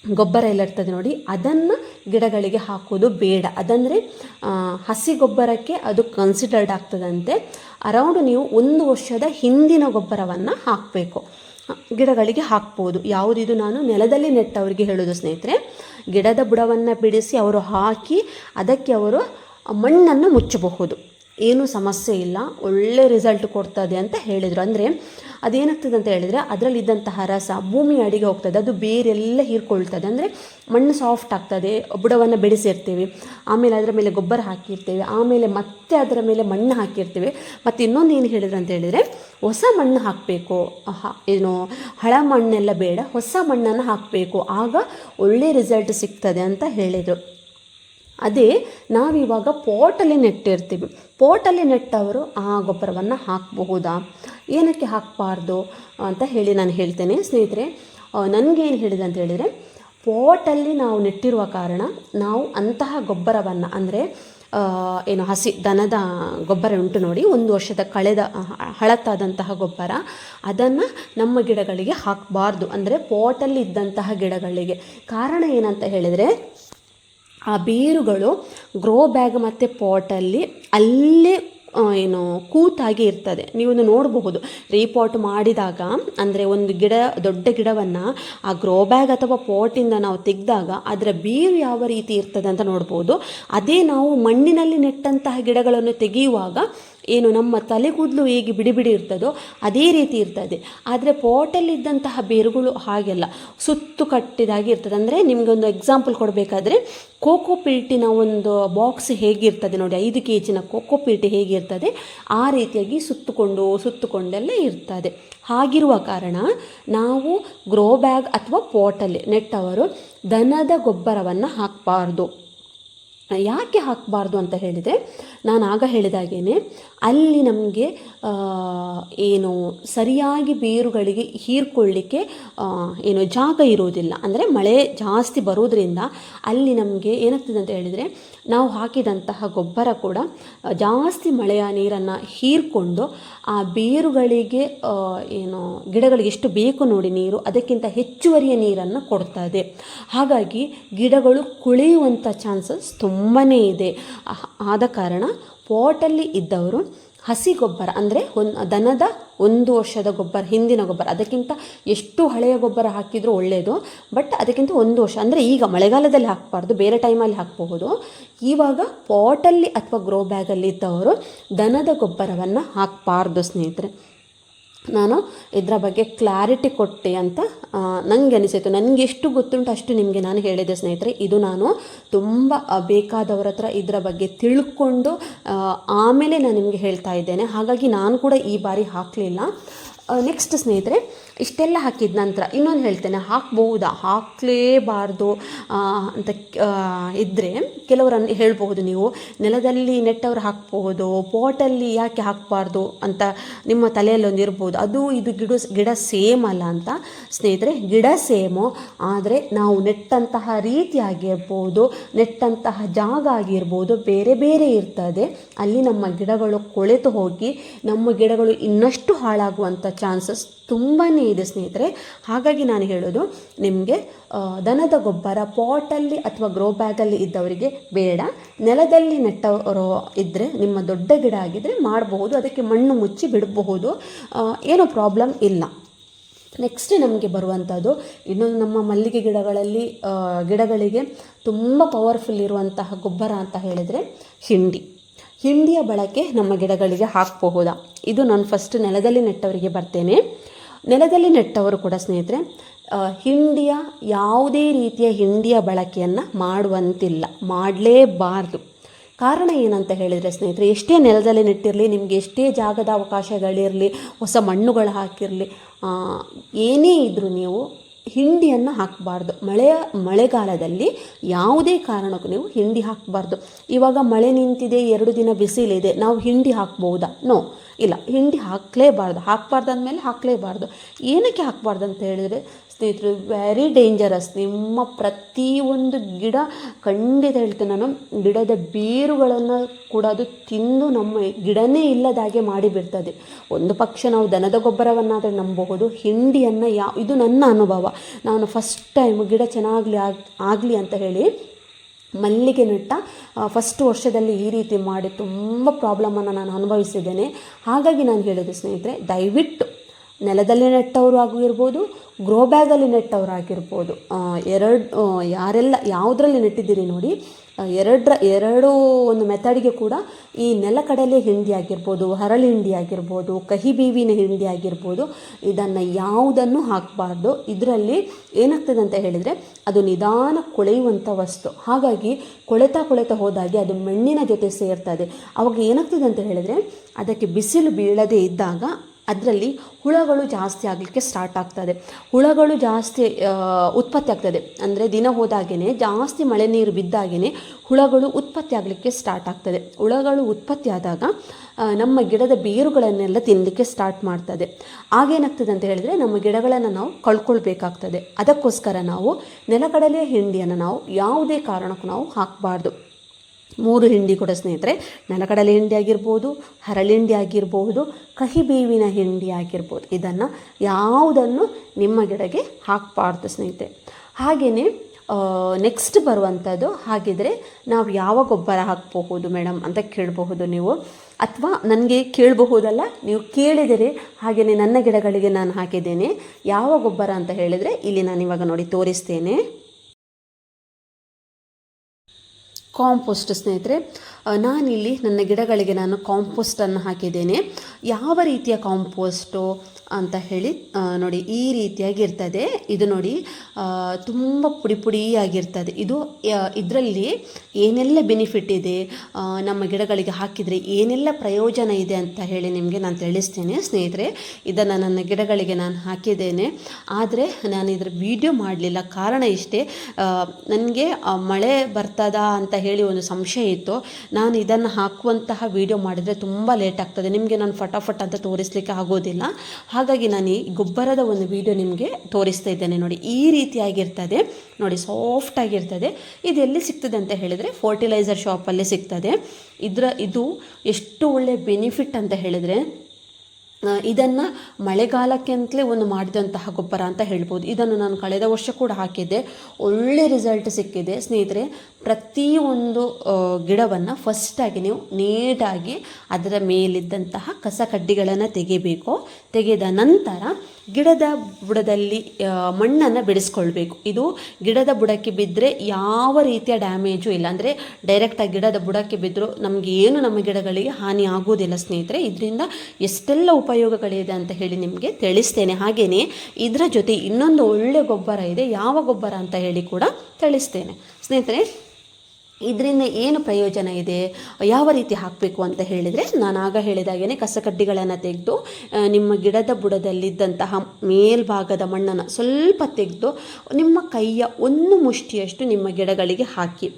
ಗೊಬ್ಬರ ಎಲ್ಲ ಇರ್ತದೆ ನೋಡಿ, ಅದನ್ನು ಗಿಡಗಳಿಗೆ ಹಾಕೋದು ಬೇಡ. ಅದಂದರೆ ಹಸಿ ಗೊಬ್ಬರಕ್ಕೆ ಅದು ಕನ್ಸಿಡರ್ಡ್ ಆಗ್ತದಂತೆ. ಅರೌಂಡ್ ನೀವು ಒಂದು ವರ್ಷದ ಹಿಂದಿನ ಗೊಬ್ಬರವನ್ನು ಹಾಕಬೇಕು. ಗಿಡಗಳಿಗೆ ಹಾಕ್ಬೋದು. ಯಾವುದಿದು ನಾನು ನೆಲದಲ್ಲಿ ನೆಟ್ಟವರಿಗೆ ಹೇಳೋದು ಸ್ನೇಹಿತರೆ, ಗಿಡದ ಬುಡವನ್ನು ಬಿಡಿಸಿ ಅವರು ಹಾಕಿ ಅದಕ್ಕೆ ಅವರು ಮಣ್ಣನ್ನು ಮುಚ್ಚಬಹುದು. ಏನೂ ಸಮಸ್ಯೆ ಇಲ್ಲ, ಒಳ್ಳೆ ರಿಸಲ್ಟ್ ಕೊಡ್ತದೆ ಅಂತ ಹೇಳಿದರು. ಅಂದರೆ ಅದೇನಾಗ್ತದೆ ಅಂತ ಹೇಳಿದರೆ ಅದರಲ್ಲಿದ್ದಂತಹ ರಸ ಭೂಮಿ ಅಡಿಗೆ ಹೋಗ್ತದೆ, ಅದು ಬೇರೆಲ್ಲ ಹೀರ್ಕೊಳ್ತದೆ. ಅಂದರೆ ಮಣ್ಣು ಸಾಫ್ಟ್ ಆಗ್ತದೆ, ಬುಡವನ್ನು ಬೆಳೆಸಿರ್ತೀವಿ, ಆಮೇಲೆ ಅದರ ಮೇಲೆ ಗೊಬ್ಬರ ಹಾಕಿರ್ತೇವೆ, ಆಮೇಲೆ ಮತ್ತೆ ಅದರ ಮೇಲೆ ಮಣ್ಣು ಹಾಕಿರ್ತೀವಿ. ಮತ್ತು ಇನ್ನೊಂದು ಏನು ಹೇಳಿದ್ರು ಅಂತ ಹೇಳಿದರೆ ಹೊಸ ಮಣ್ಣು ಹಾಕಬೇಕು. ಏನು ಹಳ ಮಣ್ಣೆಲ್ಲ ಬೇಡ, ಹೊಸ ಮಣ್ಣನ್ನು ಹಾಕಬೇಕು. ಆಗ ಒಳ್ಳೆ ರಿಸಲ್ಟ್ ಸಿಗ್ತದೆ ಅಂತ ಹೇಳಿದರು. ಅದೇ ನಾವಿವಾಗ ಪೋಟಲ್ಲಿ ನೆಟ್ಟಿರ್ತೀವಿ. ಪೋಟಲ್ಲಿ ನೆಟ್ಟವರು ಆ ಗೊಬ್ಬರವನ್ನು ಹಾಕಬಹುದಾ? ಏನಕ್ಕೆ ಹಾಕಬಾರ್ದು ಅಂತ ಹೇಳಿ ನಾನು ಹೇಳ್ತೇನೆ. ಸ್ನೇಹಿತರೆ ನನಗೇನು ಹೇಳಿದೆ ಅಂತ ಹೇಳಿದರೆ, ಪೋಟಲ್ಲಿ ನಾವು ನೆಟ್ಟಿರುವ ಕಾರಣ ನಾವು ಅಂತಹ ಗೊಬ್ಬರವನ್ನು ಅಂದರೆ ಏನು ಹಸಿ ದನದ ಗೊಬ್ಬರ ಉಂಟು ನೋಡಿ, ಒಂದು ವರ್ಷದ ಕಳೆದ ಹಳತಾದಂತಹ ಗೊಬ್ಬರ, ಅದನ್ನು ನಮ್ಮ ಗಿಡಗಳಿಗೆ ಹಾಕಬಾರ್ದು. ಅಂದರೆ ಪಾಟಲ್ಲಿ ಇದ್ದಂತಹ ಗಿಡಗಳಿಗೆ. ಕಾರಣ ಏನಂತ ಹೇಳಿದರೆ ಆ ಬೇರುಗಳು ಗ್ರೋ ಬ್ಯಾಗ್ ಮತ್ತು ಪಾಟಲ್ಲಿ ಅಲ್ಲೇ ಏನು, ಕೂತಾಗಿ ಇರ್ತದೆ. ನೀವು ನೋಡಬಹುದು. ರೀಪಾಟ್ ಮಾಡಿದಾಗ, ಅಂದರೆ ಒಂದು ಗಿಡ, ದೊಡ್ಡ ಗಿಡವನ್ನು ಆ ಗ್ರೋ ಬ್ಯಾಗ್ ಅಥವಾ ಪಾಟಿಂದ ನಾವು ತೆಗೆದಾಗ ಅದರ ಬೇರು ಯಾವ ರೀತಿ ಇರ್ತದೆ ಅಂತ ನೋಡ್ಬೋದು ಅದೇ ನಾವು ಮಣ್ಣಿನಲ್ಲಿ ನೆಟ್ಟಂತಹ ಗಿಡಗಳನ್ನು ತೆಗೆಯುವಾಗ ಏನು ನಮ್ಮ ತಲೆಗೂದಲು ಹೇಗೆ ಬಿಡಿ ಬಿಡಿ ಇರ್ತದೋ ಅದೇ ರೀತಿ ಇರ್ತದೆ. ಆದರೆ ಪಾಟಲ್ಲಿದ್ದಂತಹ ಬೇರುಗಳು ಹಾಗೆಲ್ಲ ಸುತ್ತು ಕಟ್ಟಿದಾಗಿ ಇರ್ತದೆ. ಅಂದರೆ ನಿಮಗೊಂದು ಎಕ್ಸಾಂಪಲ್ ಕೊಡಬೇಕಾದ್ರೆ ಕೋಕೋ ಪಿಲ್ಟಿನ ಒಂದು ಬಾಕ್ಸ್ ಹೇಗಿರ್ತದೆ ನೋಡಿ, ಐದು ಕೆ ಜಿನ ಕೋಕೋ ಪಿಲ್ಟಿ ಹೇಗಿರ್ತದೆ, ಆ ರೀತಿಯಾಗಿ ಸುತ್ತುಕೊಂಡು, ಸುತ್ತುಕೊಂಡೆಲ್ಲ ಇರ್ತದೆ. ಹಾಗಿರುವ ಕಾರಣ ನಾವು ಗ್ರೋ ಬ್ಯಾಗ್ ಅಥವಾ ಪಾಟಲ್ಲಿ ನೆಟ್ಟವರು ದನದ ಗೊಬ್ಬರವನ್ನು ಹಾಕಬಾರ್ದು. ಯಾಕೆ ಹಾಕಬಾರ್ದು ಅಂತ ಹೇಳಿದರೆ ನಾನು ಆಗ ಹೇಳಿದಾಗೇನೆ, ಅಲ್ಲಿ ನಮಗೆ ಏನು ಸರಿಯಾಗಿ ಬೇರುಗಳಿಗೆ ಹೀರ್ಕೊಳ್ಳಿಕ್ಕೆ ಏನು ಜಾಗ ಇರೋದಿಲ್ಲ. ಅಂದರೆ ಮಳೆ ಜಾಸ್ತಿ ಬರೋದ್ರಿಂದ ಅಲ್ಲಿ ನಮಗೆ ಏನಾಗ್ತದೆ ಅಂತ ಹೇಳಿದರೆ, ನಾವು ಹಾಕಿದಂತಹ ಗೊಬ್ಬರ ಕೂಡ ಜಾಸ್ತಿ ಮಳೆಯ ನೀರನ್ನು ಹೀರ್ಕೊಂಡು, ಆ ಬೇರುಗಳಿಗೆ ಏನು ಗಿಡಗಳಿಗೆ ಎಷ್ಟು ಬೇಕು ನೋಡಿ ನೀರು, ಅದಕ್ಕಿಂತ ಹೆಚ್ಚುವರಿಯ ನೀರನ್ನು ಇದೆ. ಹಾಗಾಗಿ ಗಿಡಗಳು ಕುಳಿಯುವಂಥ ಚಾನ್ಸಸ್ ತುಂಬಾ ಇದೆ. ಆದ ಕಾರಣ ಪಾಟಲ್ಲಿ ಇದ್ದವರು ಹಸಿ ಗೊಬ್ಬರ ಅಂದರೆ ಒಂದು ದನದ ಒಂದು ವರ್ಷದ ಗೊಬ್ಬರ, ಹಿಂದಿನ ಗೊಬ್ಬರ, ಅದಕ್ಕಿಂತ ಎಷ್ಟು ಹಳೆಯ ಗೊಬ್ಬರ ಹಾಕಿದರೂ ಒಳ್ಳೆಯದು ಬಟ್ ಅದಕ್ಕಿಂತ ಒಂದು ವರ್ಷ, ಅಂದರೆ ಈಗ ಮಳೆಗಾಲದಲ್ಲಿ ಹಾಕಬಾರ್ದು, ಬೇರೆ ಟೈಮಲ್ಲಿ ಹಾಕಬಹುದು. ಇವಾಗ ಪಾಟಲ್ಲಿ ಅಥವಾ ಗ್ರೋ ಬ್ಯಾಗಲ್ಲಿ ಇದ್ದವರು ದನದ ಗೊಬ್ಬರವನ್ನು ಹಾಕಬಾರ್ದು ಸ್ನೇಹಿತರೆ. ನಾನು ಇದರ ಬಗ್ಗೆ ಕ್ಲಾರಿಟಿ ಕೊಟ್ಟೆ ಅಂತ ನನಗೆ ಅನಿಸಿತು. ನನಗೆ ಎಷ್ಟು ಗೊತ್ತುಂಟು ಅಷ್ಟು ನಿಮಗೆ ನಾನು ಹೇಳಿದೆ ಸ್ನೇಹಿತರೆ. ಇದು ನಾನು ತುಂಬ ಬೇಕಾದವರ ಹತ್ರ ಇದರ ಬಗ್ಗೆ ತಿಳ್ಕೊಂಡು ಆಮೇಲೆ ನಾನು ನಿಮಗೆ ಹೇಳ್ತಾ ಇದ್ದೇನೆ. ಹಾಗಾಗಿ ನಾನು ಕೂಡ ಈ ಬಾರಿ ಹಾಕಲಿಲ್ಲ. ನೆಕ್ಸ್ಟ್ ಸ್ನೇಹಿತರೆ ಇಷ್ಟೆಲ್ಲ ಹಾಕಿದ ನಂತರ ಇನ್ನೊಂದು ಹೇಳ್ತೇನೆ, ಹಾಕ್ಬಹುದಾ? ಹಾಕಲೇಬಾರ್ದು ಅಂತ ಇದ್ದರೆ ಕೆಲವರನ್ನು ಹೇಳ್ಬಹುದು ನೀವು, ನೆಲದಲ್ಲಿ ನೆಟ್ಟವ್ರು ಹಾಕ್ಬಹುದು, ಪಾಟಲ್ಲಿ ಯಾಕೆ ಹಾಕಬಾರ್ದು ಅಂತ ನಿಮ್ಮ ತಲೆಯಲ್ಲಿ ಒಂದು ಇರ್ಬೋದು. ಅದು ಇದು ಗಿಡ ಗಿಡ ಸೇಮ್ ಅಲ್ಲ ಅಂತ ಸ್ನೇಹಿತರೆ, ಗಿಡ ಸೇಮು, ಆದರೆ ನಾವು ನೆಟ್ಟಂತಹ ರೀತಿಯಾಗಿರ್ಬೋದು ನೆಟ್ಟಂತಹ ಜಾಗ ಆಗಿರ್ಬೋದು, ಬೇರೆ ಬೇರೆ ಇರ್ತದೆ. ಅಲ್ಲಿ ನಮ್ಮ ಗಿಡಗಳು ಕೊಳೆತು ಹೋಗಿ, ನಮ್ಮ ಗಿಡಗಳು ಇನ್ನಷ್ಟು ಹಾಳಾಗುವಂಥ ಚಾನ್ಸಸ್ ತುಂಬಾ ಇದೆ ಸ್ನೇಹಿತರೆ. ಹಾಗಾಗಿ ನಾನು ಹೇಳೋದು, ನಿಮಗೆ ದನದ ಗೊಬ್ಬರ ಪಾಟಲ್ಲಿ ಅಥವಾ ಗ್ರೋ ಬ್ಯಾಗಲ್ಲಿ ಇದ್ದವರಿಗೆ ಬೇಡ. ನೆಲದಲ್ಲಿ ನೆಟ್ಟವರು ಇದ್ದರೆ ನಿಮ್ಮ ದೊಡ್ಡ ಗಿಡ ಆಗಿದ್ದರೆ ಮಾಡಬಹುದು. ಅದಕ್ಕೆ ಮಣ್ಣು ಮುಚ್ಚಿ ಬಿಡಬಹುದು. ಏನೂ ಪ್ರಾಬ್ಲಮ್ ಇಲ್ಲ. ನೆಕ್ಸ್ಟ್ ನಮಗೆ ಬರುವಂಥದ್ದು ಇನ್ನೊಂದು ನಮ್ಮ ಮಲ್ಲಿಗೆ ಗಿಡಗಳಲ್ಲಿ ಗಿಡಗಳಿಗೆ ತುಂಬ ಪವರ್ಫುಲ್ ಇರುವಂತಹ ಗೊಬ್ಬರ ಅಂತ ಹೇಳಿದರೆ ಹಿಂಡಿ. ಹಿಂಡಿಯ ಬಳಕೆ ನಮ್ಮ ಗಿಡಗಳಿಗೆ ಹಾಕಬಹುದಾ? ಇದು ನಾನು ಫಸ್ಟ್ ನೆಲದಲ್ಲಿ ನೆಟ್ಟವರಿಗೆ ಬರ್ತೇನೆ. ನೆಲದಲ್ಲಿ ನೆಟ್ಟವರು ಕೂಡ ಸ್ನೇಹಿತರೆ ಹಿಂಡಿಯ ಯಾವುದೇ ರೀತಿಯ ಹಿಂಡಿಯ ಬಳಕೆಯನ್ನು ಮಾಡುವಂತಿಲ್ಲ, ಮಾಡಲೇಬಾರ್ದು. ಕಾರಣ ಏನಂತ ಹೇಳಿದರೆ ಸ್ನೇಹಿತರೆ, ಎಷ್ಟೇ ನೆಲದಲ್ಲಿ ನೆಟ್ಟಿರಲಿ, ನಿಮಗೆ ಎಷ್ಟೇ ಜಾಗದ ಅವಕಾಶಗಳಿರಲಿ, ಹೊಸ ಮಣ್ಣುಗಳು ಹಾಕಿರಲಿ ಏನೇ ಇದ್ದರೂ ನೀವು ಹಿಂಡಿಯನ್ನು ಹಾಕಬಾರ್ದು. ಮಳೆಯ ಮಳೆಗಾಲದಲ್ಲಿ ಯಾವುದೇ ಕಾರಣಕ್ಕೂ ನೀವು ಹಿಂಡಿ ಹಾಕಬಾರ್ದು. ಇವಾಗ ಮಳೆ ನಿಂತಿದೆ, ಎರಡು ದಿನ ಬಿಸಿಲಿದೆ, ನಾವು ಹಿಂಡಿ ಹಾಕ್ಬೋದಾ? ನೋ ಇಲ್ಲ, ಹಿಂಡಿ ಹಾಕಲೇಬಾರ್ದು. ಹಾಕಬಾರ್ದು ಅಂದಮೇಲೆ ಹಾಕಲೇಬಾರ್ದು. ಏನಕ್ಕೆ ಹಾಕಬಾರ್ದು ಅಂತ ಹೇಳಿದರೆ, ಸ್ನೇಹಿತರು ವೆರಿ ಡೇಂಜರಸ್ ನಿಮ್ಮ ಪ್ರತಿಯೊಂದು ಗಿಡ, ಖಂಡಿತ ಹೇಳ್ತೇನೆ ನಾನು, ಗಿಡದ ಬೇರುಗಳನ್ನು ಕೂಡ ಅದು ತಿಂದು ನಮ್ಮ ಗಿಡನೇ ಇಲ್ಲದಾಗೆ ಮಾಡಿಬಿಡ್ತದೆ ಒಂದು ಪಕ್ಷ ನಾವು ದನದ ಗೊಬ್ಬರವನ್ನಾದರೂ ನಂಬಬಹುದು ಹಿಂಡಿಯನ್ನು ಯಾ, ಇದು ನನ್ನ ಅನುಭವ. ನಾನು ಫಸ್ಟ್ ಟೈಮ್ ಗಿಡ ಚೆನ್ನಾಗಲಿ ಆಗ್, ಆಗಲಿ ಅಂತ ಹೇಳಿ ಮಲ್ಲಿಗೆ ನೆಟ್ಟ ಫಸ್ಟ್ ವರ್ಷದಲ್ಲಿ ಈ ರೀತಿ ಮಾಡಿ ತುಂಬ ಪ್ರಾಬ್ಲಮನ್ನು ನಾನು ಅನುಭವಿಸಿದ್ದೇನೆ. ಹಾಗಾಗಿ ನಾನು ಹೇಳೋದು ಸ್ನೇಹಿತರೆ, ದಯವಿಟ್ಟು ನೆಲದಲ್ಲಿ ನೆಟ್ಟವರು ಆಗಿರ್ಬೋದು ಗ್ರೋ ಬ್ಯಾಗಲ್ಲಿ ನೆಟ್ಟವರು ಆಗಿರ್ಬೋದು ಎರಡು ಯಾರೆಲ್ಲ, ಯಾವುದರಲ್ಲಿ ನೆಟ್ಟಿದ್ದೀರಿ ನೋಡಿ ಎರಡರ, ಎರಡು ಒಂದು ಮೆಥಡಿಗೆ ಕೂಡ ಈ ನೆಲಕಡಲೆ ಹಿಂಡಿ ಆಗಿರ್ಬೋದು, ಹರಳು ಹಿಂಡಿ ಆಗಿರ್ಬೋದು, ಕಹಿ ಬೇವಿನ ಹಿಂಡಿ ಆಗಿರ್ಬೋದು, ಇದನ್ನು ಯಾವುದನ್ನು ಹಾಕಬಾರ್ದು. ಇದರಲ್ಲಿ ಏನಾಗ್ತದೆ ಅಂತ ಹೇಳಿದರೆ ಅದು ನಿಧಾನ ಕೊಳೆಯುವಂಥ ವಸ್ತು. ಹಾಗಾಗಿ ಕೊಳೆತಾ ಕೊಳೆತಾ ಹೋದಾಗೆ ಅದು ಮಣ್ಣಿನ ಜೊತೆ ಸೇರ್ತದೆ ಅವಾಗ ಏನಾಗ್ತದೆ ಅಂತ ಹೇಳಿದರೆ ಅದಕ್ಕೆ ಬಿಸಿಲು ಬೀಳದೇ ಇದ್ದಾಗ ಅದರಲ್ಲಿ ಹುಳಗಳು ಜಾಸ್ತಿ ಆಗಲಿಕ್ಕೆ ಸ್ಟಾರ್ಟ್ ಆಗ್ತದೆ. ಹುಳಗಳು ಜಾಸ್ತಿ ಉತ್ಪತ್ತಿ ಆಗ್ತದೆ. ಅಂದರೆ ದಿನ ಹೋದಾಗೇ ಜಾಸ್ತಿ ಮಳೆ ನೀರು ಬಿದ್ದಾಗೇ ಹುಳಗಳು ಉತ್ಪತ್ತಿ ಆಗಲಿಕ್ಕೆ ಸ್ಟಾರ್ಟ್ ಆಗ್ತದೆ. ಹುಳಗಳು ಉತ್ಪತ್ತಿ ಆದಾಗ ನಮ್ಮ ಗಿಡದ ಬೇರುಗಳನ್ನೆಲ್ಲ ತಿನ್ನಲಿಕ್ಕೆ ಸ್ಟಾರ್ಟ್ ಮಾಡ್ತದೆ. ಆಗೇನಾಗ್ತದೆ ಅಂತ ಹೇಳಿದರೆ ನಮ್ಮ ಗಿಡಗಳನ್ನು ನಾವು ಕಳ್ಕೊಳ್ಬೇಕಾಗ್ತದೆ. ಅದಕ್ಕೋಸ್ಕರ ನಾವು ನೆಲಗಡಲೆಯ ಹಿಂಡಿಯನ್ನು ನಾವು ಯಾವುದೇ ಕಾರಣಕ್ಕೂ ನಾವು ಹಾಕಬಾರ್ದು. ಮೂರು ಹಿಂಡಿ ಕೂಡ ಸ್ನೇಹಿತರೆ, ನೆಲಕಡಲೆ ಹಿಂಡಿ ಆಗಿರ್ಬೋದು, ಹರಳಿಂಡಿ ಆಗಿರ್ಬೋದು, ಕಹಿಬೇವಿನ ಹಿಂಡಿ ಆಗಿರ್ಬೋದು. ಇದನ್ನು ಯಾವುದನ್ನು ನಿಮ್ಮ ಗಿಡಕ್ಕೆ ಹಾಕಬಾರ್ದು ಸ್ನೇಹಿತರೆ. ಹಾಗೆಯೇ ನೆಕ್ಸ್ಟ್ ಬರುವಂಥದ್ದು ಹಾಗಿದ್ರೆ ನಾವು ಯಾವ ಗೊಬ್ಬರ ಹಾಕಬಹುದು ಮೇಡಮ್ ಅಂತ ಕೇಳಬಹುದು ನೀವು. ಅಥವಾ ನನಗೆ ಕೇಳಬಹುದಲ್ಲ, ನೀವು ಕೇಳಿದರೆ. ಹಾಗೆಯೇ ನನ್ನ ಗಿಡಗಳಿಗೆ ನಾನು ಹಾಕಿದ್ದೇನೆ. ಯಾವ ಗೊಬ್ಬರ ಅಂತ ಹೇಳಿದರೆ ಇಲ್ಲಿ ನಾನು ಇವಾಗ ನೋಡಿ ತೋರಿಸ್ತೇನೆ. ಕಾಂಪೋಸ್ಟ್ ಸ್ನೇಹಿತರೆ ನಾನಿಲ್ಲಿ ನನ್ನ ಗಿಡಗಳಿಗೆ ನಾನು ಕಾಂಪೋಸ್ಟನ್ನು ಹಾಕಿದ್ದೇನೆ. ಯಾವ ರೀತಿಯ ಕಾಂಪೋಸ್ಟು? ಅಂತ ಹೇಳಿ ನೋಡಿ, ಈ ರೀತಿಯಾಗಿ ಇರ್ತದೆ ಇದು ನೋಡಿ ತುಂಬ ಪುಡಿ ಪುಡಿಯಾಗಿರ್ತದೆ. ಇದು ಇದರಲ್ಲಿ ಏನೆಲ್ಲ ಬೆನಿಫಿಟ್ ಇದೆ? ನಮ್ಮ ಗಿಡಗಳಿಗೆ ಹಾಕಿದರೆ ಏನೆಲ್ಲ ಪ್ರಯೋಜನ ಇದೆ ಅಂತ ಹೇಳಿ ನಿಮಗೆ ನಾನು ತಿಳಿಸ್ತೇನೆ. ಸ್ನೇಹಿತರೆ, ಇದನ್ನು ನನ್ನ ಗಿಡಗಳಿಗೆ ನಾನು ಹಾಕಿದ್ದೇನೆ. ಆದರೆ ನಾನು ಇದರ ವಿಡಿಯೋ ಮಾಡಲಿಲ್ಲ. ಕಾರಣ ಇಷ್ಟೇ ನನಗೆ ಮಳೆ ಬರ್ತದ ಅಂತ ಹೇಳಿ ಒಂದು ಸಂಶಯ ಇತ್ತು. ನಾನು ಇದನ್ನು ಹಾಕುವಂತಹ ವಿಡಿಯೋ ಮಾಡಿದರೆ ತುಂಬ ಲೇಟ್ ಆಗ್ತದೆ. ನಿಮಗೆ ನಾನು ಫಟಾಫಟ್ ಅಂತ ತೋರಿಸ್ಲಿಕ್ಕೆ ಆಗೋದಿಲ್ಲ. ಹಾಗಾಗಿ ನಾನು ಈ ಗೊಬ್ಬರದ ಒಂದು ವಿಡಿಯೋ ನಿಮಗೆ ತೋರಿಸ್ತಾ ಇದ್ದೇನೆ ನೋಡಿ. ಈ ರೀತಿಯಾಗಿರ್ತದೆ ನೋಡಿ ಸಾಫ್ಟ್ ಆಗಿರ್ತದೆ. ಇದು ಎಲ್ಲಿ ಸಿಗ್ತದೆ ಅಂತ ಹೇಳಿದರೆ ಫರ್ಟಿಲೈಸರ್ ಶಾಪಲ್ಲೇ ಸಿಗ್ತದೆ. ಇದರ ಇದು ಎಷ್ಟು ಒಳ್ಳೆ ಬೆನಿಫಿಟ್ ಅಂತ ಹೇಳಿದರೆ ಇದನ್ನು ಮಳೆಗಾಲಕ್ಕೆ ಅಂತಲೇ ಒಂದು ಮಾಡಿದಂತಹ ಗೊಬ್ಬರ ಅಂತ ಹೇಳ್ಬೋದು. ಇದನ್ನು ನಾನು ಕಳೆದ ವರ್ಷ ಕೂಡ ಹಾಕಿದ್ದೆ. ಒಳ್ಳೆ ರಿಸಲ್ಟ್ ಸಿಕ್ಕಿದೆ. ಸ್ನೇಹಿತರೆ ಪ್ರತಿಯೊಂದು ಗಿಡವನ್ನು ಫಸ್ಟಾಗಿ ನೀವು ನೀಟಾಗಿ ಅದರ ಮೇಲಿದ್ದಂತಹ ಕಸ ಕಡ್ಡಿಗಳನ್ನು ತೆಗಿಬೇಕು. ತೆಗೆದ ನಂತರ ಗಿಡದ ಬುಡದಲ್ಲಿ ಮಣ್ಣನ್ನು ಬಿಡಿಸ್ಕೊಳ್ಬೇಕು. ಇದು ಗಿಡದ ಬುಡಕ್ಕೆ ಬಿದ್ದರೆ ಯಾವ ರೀತಿಯ ಡ್ಯಾಮೇಜು ಇಲ್ಲ. ಅಂದರೆ ಡೈರೆಕ್ಟಾಗಿ ಗಿಡದ ಬುಡಕ್ಕೆ ಬಿದ್ದರೂ ನಮಗೆ ಏನು ನಮ್ಮ ಗಿಡಗಳಿಗೆ ಹಾನಿ ಆಗೋದಿಲ್ಲ ಸ್ನೇಹಿತರೆ. ಇದರಿಂದ ಎಷ್ಟೆಲ್ಲ ಉಪಯೋಗಗಳಿದೆ ಅಂತ ಹೇಳಿ ನಿಮಗೆ ತಿಳಿಸ್ತೇನೆ. ಹಾಗೆಯೇ ಇದರ ಜೊತೆ ಇನ್ನೊಂದು ಒಳ್ಳೆ ಗೊಬ್ಬರ ಇದೆ. ಯಾವ ಗೊಬ್ಬರ ಅಂತ ಹೇಳಿ ಕೂಡ ತಿಳಿಸ್ತೇನೆ. ಸ್ನೇಹಿತರೆ, ಇದರಿಂದ ಏನು ಪ್ರಯೋಜನ ಇದೆ? ಯಾವ ರೀತಿ ಹಾಕಬೇಕು ಅಂತ ಹೇಳಿದರೆ, ನಾನು ಆಗ ಹೇಳಿದಾಗೇ ಕಸಕಡ್ಡಿಗಳನ್ನು ತೆಗೆದು ನಿಮ್ಮ ಗಿಡದ ಬುಡದಲ್ಲಿದ್ದಂತಹ ಮೇಲ್ಭಾಗದ ಮಣ್ಣನ್ನು ಸ್ವಲ್ಪ ತೆಗೆದು, ನಿಮ್ಮ ಕೈಯ ಒಂದು ಮುಷ್ಟಿಯಷ್ಟು ನಿಮ್ಮ ಗಿಡಗಳಿಗೆ ಹಾಕಿ.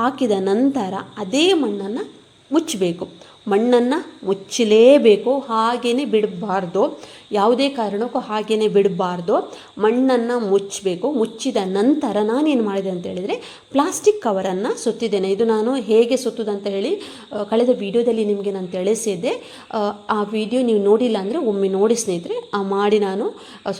ಹಾಕಿದ ನಂತರ ಅದೇ ಮಣ್ಣನ್ನು ಮುಚ್ಚಬೇಕು. ಮಣ್ಣನ್ನು ಮುಚ್ಚಲೇಬೇಕು ಹಾಗೆಯೇ ಬಿಡಬಾರ್ದು. ಯಾವುದೇ ಕಾರಣಕ್ಕೂ ಹಾಗೆಯೇ ಬಿಡಬಾರ್ದು. ಮಣ್ಣನ್ನು ಮುಚ್ಚಬೇಕು. ಮುಚ್ಚಿದ ನಂತರ ನಾನೇನು ಮಾಡಿದೆ ಅಂತ ಹೇಳಿದರೆ, ಪ್ಲಾಸ್ಟಿಕ್ ಕವರನ್ನು ಸುತ್ತಿದ್ದೇನೆ. ಇದು ನಾನು ಹೇಗೆ ಸುತ್ತದಂತ ಹೇಳಿ ಕಳೆದ ವಿಡಿಯೋದಲ್ಲಿ ನಿಮಗೆ ನಾನು ತಿಳಿಸಿದ್ದೆ. ಆ ವಿಡಿಯೋ ನೀವು ನೋಡಿಲ್ಲ ಅಂದರೆ ಒಮ್ಮೆ ನೋಡಿ ಸ್ನೇಹಿತರೆ, ಆ ಮಾಡಿ ನಾನು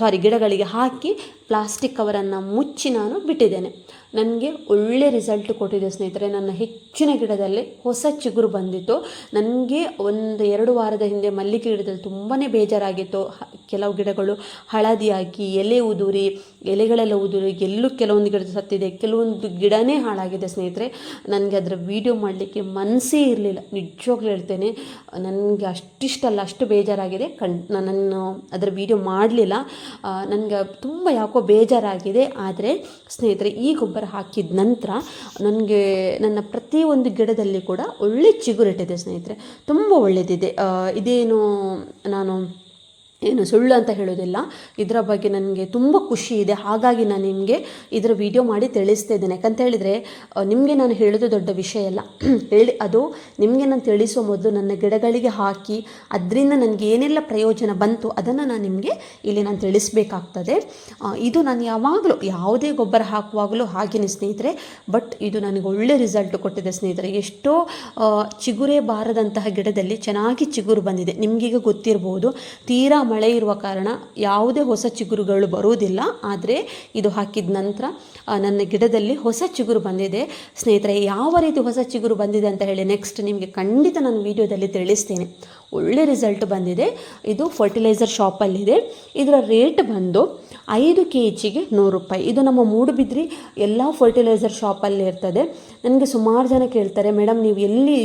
ಸಾರಿ ಗಿಡಗಳಿಗೆ ಹಾಕಿ ಪ್ಲಾಸ್ಟಿಕ್ ಕವರನ್ನು ಮುಚ್ಚಿ ನಾನು ಬಿಟ್ಟಿದ್ದೇನೆ. ನನಗೆ ಒಳ್ಳೆ ರಿಸಲ್ಟ್ ಕೊಟ್ಟಿದೆ ಸ್ನೇಹಿತರೆ. ನನ್ನ ಹೆಚ್ಚಿನ ಗಿಡದಲ್ಲಿ ಹೊಸ ಚಿಗುರು ಬಂದಿತ್ತು. ನನಗೆ ಒಂದು ಎರಡು ವಾರದ ಹಿಂದೆ ಮಲ್ಲಿಗೆ ಗಿಡದಲ್ಲಿ ತುಂಬಾ ಬೇಜಾರಾಗಿತ್ತು. ಕೆಲವು ಗಿಡಗಳು ಹಳದಿಯಾಗಿ ಎಲೆ ಉದುರಿ, ಎಲೆಗಳೆಲ್ಲ ಉದುರಿ, ಎಲ್ಲೂ ಕೆಲವೊಂದು ಗಿಡ ಸತ್ತಿದೆ. ಕೆಲವೊಂದು ಗಿಡನೇ ಹಾಳಾಗಿದೆ ಸ್ನೇಹಿತರೆ. ನನಗೆ ಅದರ ವೀಡಿಯೋ ಮಾಡಲಿಕ್ಕೆ ಮನಸ್ಸೇ ಇರಲಿಲ್ಲ. ನಿಜವಾಗ್ಲೂ ಹೇಳ್ತೇನೆ, ನನಗೆ ಅಷ್ಟಿಷ್ಟಲ್ಲ ಅಷ್ಟು ಬೇಜಾರಾಗಿದೆ. ಕಣ್ ನಾನು ಅದರ ವೀಡಿಯೋ ಮಾಡಲಿಲ್ಲ. ನನಗೆ ತುಂಬ ಯಾಕೋ ಬೇಜಾರಾಗಿದೆ. ಆದರೆ ಸ್ನೇಹಿತರೆ, ಈ ಗೊಬ್ಬರ ಹಾಕಿದ ನಂತರ ನನಗೆ ನನ್ನ ಪ್ರತಿಯೊಂದು ಗಿಡದಲ್ಲಿ ಕೂಡ ಒಳ್ಳೆ ಚಿಗುರಿಟ್ಟಿದೆ ಸ್ನೇಹಿತರೆ. ತುಂಬ ಒಳ್ಳೆಯದಿದೆ ಇದೇನು ನಾನು ಏನು ಸುಳ್ಳು ಅಂತ ಹೇಳೋದಿಲ್ಲ. ಇದರ ಬಗ್ಗೆ ನನಗೆ ತುಂಬ ಖುಷಿ ಇದೆ. ಹಾಗಾಗಿ ನಾನು ನಿಮಗೆ ಇದರ ವಿಡಿಯೋ ಮಾಡಿ ತಿಳಿಸ್ತಾ ಇದ್ದೇನೆ. ಯಾಕಂತ ಹೇಳಿದರೆ ನಿಮಗೆ ನಾನು ಹೇಳೋದು ದೊಡ್ಡ ವಿಷಯ ಅಲ್ಲ. (clears throat) ಹೇಳಿ, ಅದು ನಿಮಗೆ ನಾನು ತಿಳಿಸುವ ಮೊದಲು ನನ್ನ ಗಿಡಗಳಿಗೆ ಹಾಕಿ, ಅದರಿಂದ ನನಗೆ ಏನೆಲ್ಲ ಪ್ರಯೋಜನ ಬಂತು ಅದನ್ನು ನಾನು ನಿಮಗೆ ಇಲ್ಲಿ ನಾನು ತಿಳಿಸ್ಬೇಕಾಗ್ತದೆ. ಇದು ನಾನು ಯಾವಾಗಲೂ ಯಾವುದೇ ಗೊಬ್ಬರ ಹಾಕುವಾಗಲೂ ಹಾಗೇನೆ ಸ್ನೇಹಿತರೆ, ಬಟ್ ಇದು ನನಗೆ ಒಳ್ಳೆ ರಿಸಲ್ಟ್ ಕೊಟ್ಟಿದೆ ಸ್ನೇಹಿತರೆ. ಎಷ್ಟೋ ಚಿಗುರೇ ಬಾರದಂತಹ ಗಿಡದಲ್ಲಿ ಚೆನ್ನಾಗಿ ಚಿಗುರು ಬಂದಿದೆ. ನಿಮಗೀಗ ಗೊತ್ತಿರ್ಬೋದು, ತೀರಾ ಮಳೆ ಇರುವ ಕಾರಣ ಯಾವುದೇ ಹೊಸ ಚಿಗುರುಗಳು ಬರುವುದಿಲ್ಲ. ಆದರೆ ಇದು ಹಾಕಿದ ನಂತರ ನನ್ನ ಗಿಡದಲ್ಲಿ ಹೊಸ ಚಿಗುರು ಬಂದಿದೆ. ಸ್ನೇಹಿತರೆ, ಯಾವ ರೀತಿ ಹೊಸ ಚಿಗುರು ಬಂದಿದೆ ಅಂತ ಹೇಳಿ ನೆಕ್ಸ್ಟ್ ನಿಮಗೆ ಖಂಡಿತ ನಾನು ವಿಡಿಯೋದಲ್ಲಿ ತಿಳಿಸ್ತೇನೆ. ಒಳ್ಳೆ ರಿಸಲ್ಟ್ ಬಂದಿದೆ. ಇದು ಫರ್ಟಿಲೈಸರ್ ಶಾಪಲ್ಲಿದೆ ಇದರ ರೇಟ್ ಬಂದು ಐದು ಕೆ ಜಿಗೆ ನೂರು ರೂಪಾಯಿ. ಇದು ನಮ್ಮ ಮೂಡುಬಿದ್ರಿ ಎಲ್ಲ ಫರ್ಟಿಲೈಸರ್ ಶಾಪಲ್ಲಿ ಇರ್ತದೆ. ನನಗೆ ಸುಮಾರು ಜನ ಕೇಳ್ತಾರೆ ಮೇಡಮ್ ನೀವು ಎಲ್ಲಿ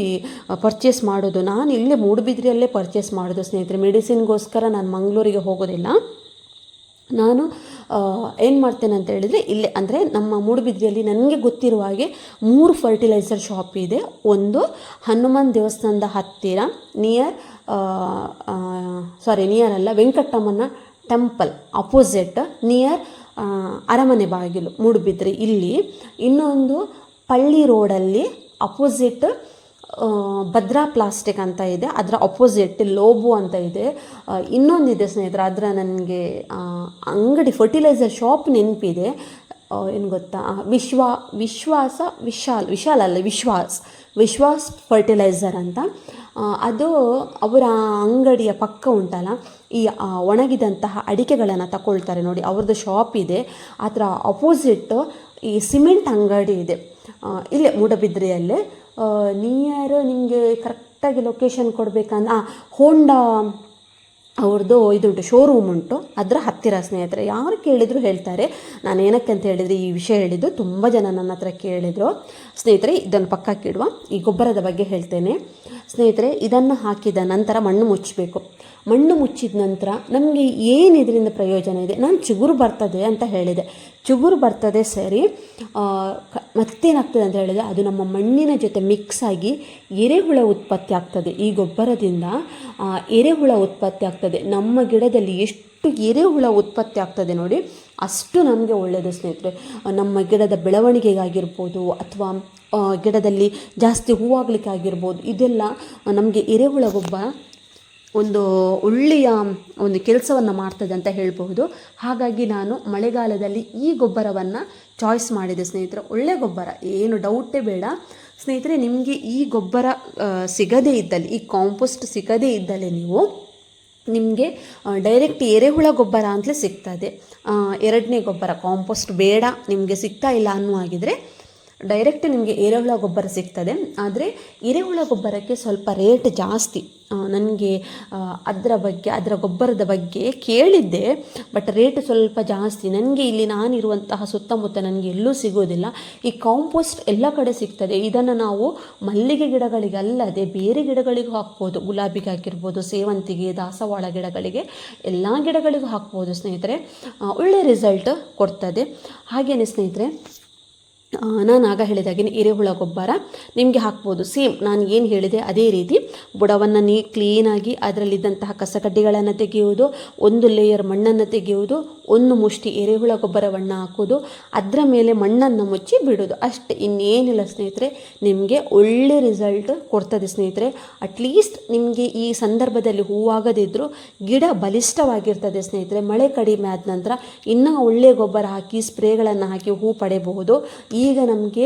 ಪರ್ಚೇಸ್ ಮಾಡೋದು? ನಾನು ಇಲ್ಲೇ ಮೂಡುಬಿದ್ರಿಯಲ್ಲೇ ಪರ್ಚೇಸ್ ಮಾಡೋದು, ಸ್ನೇಹಿತರೆ. ಮೆಡಿಸಿನ್ಗೋಸ್ಕರ ನಾನು ಮಂಗಳೂರಿಗೆ ಹೋಗೋದಿಲ್ಲ. ನಾನು ಏನು ಮಾಡ್ತೇನೆ ಅಂತ ಹೇಳಿದರೆ, ಇಲ್ಲೇ, ಅಂದರೆ ನಮ್ಮ ಮೂಡುಬಿದ್ರಿಯಲ್ಲಿ ನನಗೆ ಗೊತ್ತಿರುವ ಹಾಗೆ ಮೂರು ಫರ್ಟಿಲೈಸರ್ ಶಾಪ್ ಇದೆ. ಒಂದು ಹನುಮಾನ್ ದೇವಸ್ಥಾನದ ಹತ್ತಿರ ನಿಯರ್ ಸಾರಿ ನಿಯರ್ ಅಲ್ಲ, ವೆಂಕಟಮ್ಮನ ಟೆಂಪಲ್, ಅಪೋಸಿಟ್, ನಿಯರ್ ಅರಮನೆ ಬಾಗಿಲು ಮೂಡುಬಿದ್ರಿ. ಇಲ್ಲಿ ಇನ್ನೊಂದು ಪಳ್ಳಿ ರೋಡಲ್ಲಿ ಅಪೋಸಿಟ್ ಭದ್ರಾ ಪ್ಲಾಸ್ಟಿಕ್ ಅಂತ ಇದೆ. ಅದರ ಅಪೋಸಿಟ್ ಲೋಬು ಅಂತ ಇದೆ. ಇನ್ನೊಂದಿದೆ ಸ್ನೇಹಿತರೆ, ಅದರ ನನಗೆ ಅಂಗಡಿ, ಫರ್ಟಿಲೈಸರ್ ಶಾಪ್ ನೆನಪಿದೆ. ಏನು ಗೊತ್ತಾ? ವಿಶ್ವ, ವಿಶ್ವಾಸ, ವಿಶಾಲ್ ವಿಶಾಲ್ ಅಲ್ಲ, ವಿಶ್ವಾಸ್ ವಿಶ್ವಾಸ್ ಫರ್ಟಿಲೈಸರ್ ಅಂತ. ಅದು ಅವರ ಅಂಗಡಿಯ ಪಕ್ಕ ಉಂಟಲ್ಲ, ಈ ಒಣಗಿದಂತಹ ಅಡಿಕೆಗಳನ್ನು ತಗೊಳ್ತಾರೆ ನೋಡಿ, ಅವ್ರದ್ದು ಶಾಪ್ ಇದೆ. ಅದರ ಅಪೋಸಿಟ್ ಈ ಸಿಮೆಂಟ್ ಅಂಗಡಿ ಇದೆ. ಇಲ್ಲೇ ಮೂಡಬಿದ್ರಿಯಲ್ಲೇ. ನಿಯರ್ ನಿಮಗೆ ಕರೆಕ್ಟಾಗಿ ಲೊಕೇಶನ್ ಕೊಡಬೇಕಂದ್ರೆ ಹೋಂಡಾ ಅವ್ರದ್ದು ಇದುಂಟು ಶೋರೂಮ್ ಉಂಟು. ಅದರ ಹತ್ತಿರ ಸ್ನೇಹಿತರೆ, ಯಾರು ಕೇಳಿದ್ರು ಹೇಳ್ತಾರೆ. ನಾನು ಏನಕ್ಕೆ ಅಂತ ಹೇಳಿದರೆ, ಈ ವಿಷಯ ಹೇಳಿದ್ದು ತುಂಬ ಜನ ನನ್ನ ಹತ್ರ ಕೇಳಿದರು. ಸ್ನೇಹಿತರೆ, ಇದನ್ನು ಪಕ್ಕಕ್ಕಿಡುವ ಈ ಗೊಬ್ಬರದ ಬಗ್ಗೆ ಹೇಳ್ತೇನೆ. ಸ್ನೇಹಿತರೆ, ಇದನ್ನು ಹಾಕಿದ ನಂತರ ಮಣ್ಣು ಮುಚ್ಚಬೇಕು ಮಣ್ಣು ಮುಚ್ಚಿದ ನಂತರ ನಮಗೆ ಏನು ಇದರಿಂದ ಪ್ರಯೋಜನ ಇದೆ? ನಾನು ಚಿಗುರು ಬರ್ತದೆ ಅಂತ ಹೇಳಿದೆ. ಚಿಗುರು ಬರ್ತದೆ ಸರಿ. ಮತ್ತೇನಾಗ್ತದೆ ಅಂತ ಹೇಳಿದರೆ ಅದು ನಮ್ಮ ಮಣ್ಣಿನ ಜೊತೆ ಮಿಕ್ಸ್ ಆಗಿ ಎರೆಹುಳ ಉತ್ಪತ್ತಿ ಆಗ್ತದೆ. ಈ ಗೊಬ್ಬರದಿಂದ ಎರೆಹುಳ ಉತ್ಪತ್ತಿ ಆಗ್ತದೆ. ನಮ್ಮ ಗಿಡದಲ್ಲಿ ಎಷ್ಟು ಎರೆಹುಳ ಉತ್ಪತ್ತಿ ಆಗ್ತದೆ ನೋಡಿ, ಅಷ್ಟು ನಮಗೆ ಒಳ್ಳೆಯದು ಸ್ನೇಹಿತರೆ. ನಮ್ಮ ಗಿಡದ ಬೆಳವಣಿಗೆಗಾಗಿರ್ಬೋದು ಅಥವಾ ಗಿಡದಲ್ಲಿ ಜಾಸ್ತಿ ಹೂವಾಗಲಿಕ್ಕೆ ಆಗಿರ್ಬೋದು ಇದೆಲ್ಲ ನಮಗೆ ಎರೆಹುಳ ಗೊಬ್ಬರ ಒಂದು ಒಳ್ಳೆಯ ಒಂದು ಕೆಲಸವನ್ನು ಮಾಡ್ತದೆ ಅಂತ ಹೇಳಬಹುದು. ಹಾಗಾಗಿ ನಾನು ಮಳೆಗಾಲದಲ್ಲಿ ಈ ಗೊಬ್ಬರವನ್ನು ಚಾಯ್ಸ್ ಮಾಡಿದೆ ಸ್ನೇಹಿತರೆ. ಒಳ್ಳೆಯ ಗೊಬ್ಬರ, ಏನು ಡೌಟೇ ಬೇಡ. ಸ್ನೇಹಿತರೆ, ನಿಮಗೆ ಈ ಗೊಬ್ಬರ ಸಿಗದೇ ಇದ್ದಲ್ಲಿ, ಈ ಕಾಂಪೋಸ್ಟ್ ಸಿಗದೇ ಇದ್ದಲ್ಲಿ ನೀವು ನಿಮಗೆ ಡೈರೆಕ್ಟ್ ಎರೆಹುಳ ಗೊಬ್ಬರ ಅಂತಲೇ ಸಿಗ್ತದೆ. ಎರಡನೇ ಗೊಬ್ಬರ ಕಾಂಪೋಸ್ಟ್ ಬೇಡ, ನಿಮಗೆ ಸಿಗ್ತಾ ಇಲ್ಲ ಅನ್ನುವಾಗಿದ್ರೆ ಡೈರೆಕ್ಟ್ ನಿಮಗೆ ಎರೆಹುಳ ಗೊಬ್ಬರ ಸಿಗ್ತದೆ. ಆದರೆ ಎರೆಹುಳ ಗೊಬ್ಬರಕ್ಕೆ ಸ್ವಲ್ಪ ರೇಟ್ ಜಾಸ್ತಿ. ನನಗೆ ಅದರ ಬಗ್ಗೆ, ಅದರ ಗೊಬ್ಬರದ ಬಗ್ಗೆ ಕೇಳಿದ್ದೆ ಬಟ್ ರೇಟ್ ಸ್ವಲ್ಪ ಜಾಸ್ತಿ. ನನಗೆ ಇಲ್ಲಿ ನಾನಿರುವಂತಹ ಸುತ್ತಮುತ್ತ ನನಗೆ ಎಲ್ಲೂ ಸಿಗೋದಿಲ್ಲ. ಈ ಕಾಂಪೋಸ್ಟ್ ಎಲ್ಲ ಕಡೆ ಸಿಗ್ತದೆ. ಇದನ್ನು ನಾವು ಮಲ್ಲಿಗೆ ಗಿಡಗಳಿಗೆ ಅಲ್ಲದೆ ಬೇರೆ ಗಿಡಗಳಿಗೂ ಹಾಕ್ಬೋದು. ಗುಲಾಬಿಗೆ ಹಾಕಿರ್ಬೋದು, ಸೇವಂತಿಗೆ, ದಾಸವಾಳ ಗಿಡಗಳಿಗೆ ಎಲ್ಲ ಗಿಡಗಳಿಗೂ ಹಾಕ್ಬೋದು ಸ್ನೇಹಿತರೆ. ಒಳ್ಳೆಯ ಒಳ್ಳೆ ರಿಸಲ್ಟ್ ಕೊಡ್ತದೆ. ಹಾಗೆಯೇ ಸ್ನೇಹಿತರೆ ನಾನು ಆಗ ಹೇಳಿದಾಗೆ ಎರೆಹುಳ ಗೊಬ್ಬರ ನಿಮಗೆ ಹಾಕ್ಬೋದು. ಸೇಮ್ ನಾನು ಏನು ಹೇಳಿದೆ ಅದೇ ರೀತಿ ಬುಡವನ್ನು ನೀ ಕ್ಲೀನಾಗಿ ಅದರಲ್ಲಿದ್ದಂತಹ ಕಸಕಡ್ಡಿಗಳನ್ನು ತೆಗೆಯುವುದು, ಒಂದು ಲೇಯರ್ ಮಣ್ಣನ್ನು ತೆಗೆಯುವುದು, ಒಂದು ಮುಷ್ಟಿ ಎರೆಹುಳ ಗೊಬ್ಬರವನ್ನು ಹಾಕೋದು ಅದರ ಮೇಲೆ ಮಣ್ಣನ್ನು ಮುಚ್ಚಿ ಬಿಡೋದು ಅಷ್ಟೇ, ಇನ್ನೇನಿಲ್ಲ ಸ್ನೇಹಿತರೆ, ನಿಮಗೆ ಒಳ್ಳೆ ರಿಸಲ್ಟ್ ಕೊಡ್ತದೆ ಸ್ನೇಹಿತರೆ. ಅಟ್ಲೀಸ್ಟ್ ನಿಮಗೆ ಈ ಸಂದರ್ಭದಲ್ಲಿ ಹೂವಾಗದಿದ್ದರೂ ಗಿಡ ಬಲಿಷ್ಠವಾಗಿರ್ತದೆ ಸ್ನೇಹಿತರೆ. ಮಳೆ ಕಡಿಮೆ ಆದ ನಂತರ ಇನ್ನೂ ಒಳ್ಳೆಯ ಗೊಬ್ಬರ ಹಾಕಿ ಸ್ಪ್ರೇಗಳನ್ನು ಹಾಕಿ ಹೂ ಪಡೆಯಬಹುದು. ಈಗ ನಮಗೆ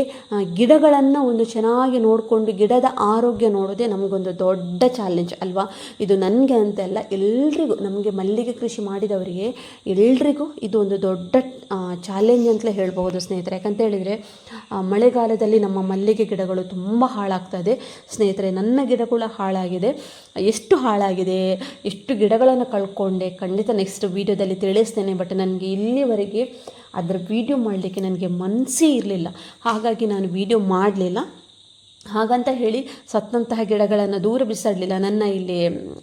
ಗಿಡಗಳನ್ನು ಒಂದು ಚೆನ್ನಾಗಿ ನೋಡಿಕೊಂಡು ಗಿಡದ ಆರೋಗ್ಯ ನೋಡೋದೇ ನಮಗೊಂದು ದೊಡ್ಡ ಚಾಲೆಂಜ್ ಅಲ್ವಾ? ಇದು ನನಗೆ ಅಂತಲ್ಲ ಎಲ್ರಿಗೂ, ನಮಗೆ ಮಲ್ಲಿಗೆ ಕೃಷಿ ಮಾಡಿದವರಿಗೆ ಎಲ್ರಿಗೂ ಇದು ಒಂದು ದೊಡ್ಡ ಚಾಲೆಂಜ್ ಅಂತಲೇ ಹೇಳ್ಬೋದು ಸ್ನೇಹಿತರೆ. ಯಾಕಂತ ಹೇಳಿದರೆ ಮಳೆಗಾಲದಲ್ಲಿ ನಮ್ಮ ಮಲ್ಲಿಗೆ ಗಿಡಗಳು ತುಂಬ ಹಾಳಾಗ್ತದೆ. ಸ್ನೇಹಿತರೆ, ನನ್ನ ಗಿಡ ಕೂಡ ಹಾಳಾಗಿದೆ. ಎಷ್ಟು ಹಾಳಾಗಿದೆ, ಎಷ್ಟು ಗಿಡಗಳನ್ನು ಕಳ್ಕೊಂಡೆ, ಖಂಡಿತ ನೆಕ್ಸ್ಟ್ ವೀಡಿಯೋದಲ್ಲಿ ತಿಳಿಸ್ತೇನೆ. ಬಟ್ ನನಗೆ ಇಲ್ಲಿವರೆಗೆ ಅದರ ವೀಡಿಯೋ ಮಾಡಲಿಕ್ಕೆ ನನಗೆ ಮನಸ್ಸೇ ಇರಲಿಲ್ಲ. ಹಾಗಾಗಿ ನಾನು ವೀಡಿಯೋ ಮಾಡಲಿಲ್ಲ. ಹಾಗಂತ ಹೇಳಿ ಸತ್ತಂತಹ ಗಿಡಗಳನ್ನು ದೂರ ಬಿಸಾಡಲಿಲ್ಲ. ನನ್ನ ಇಲ್ಲಿ,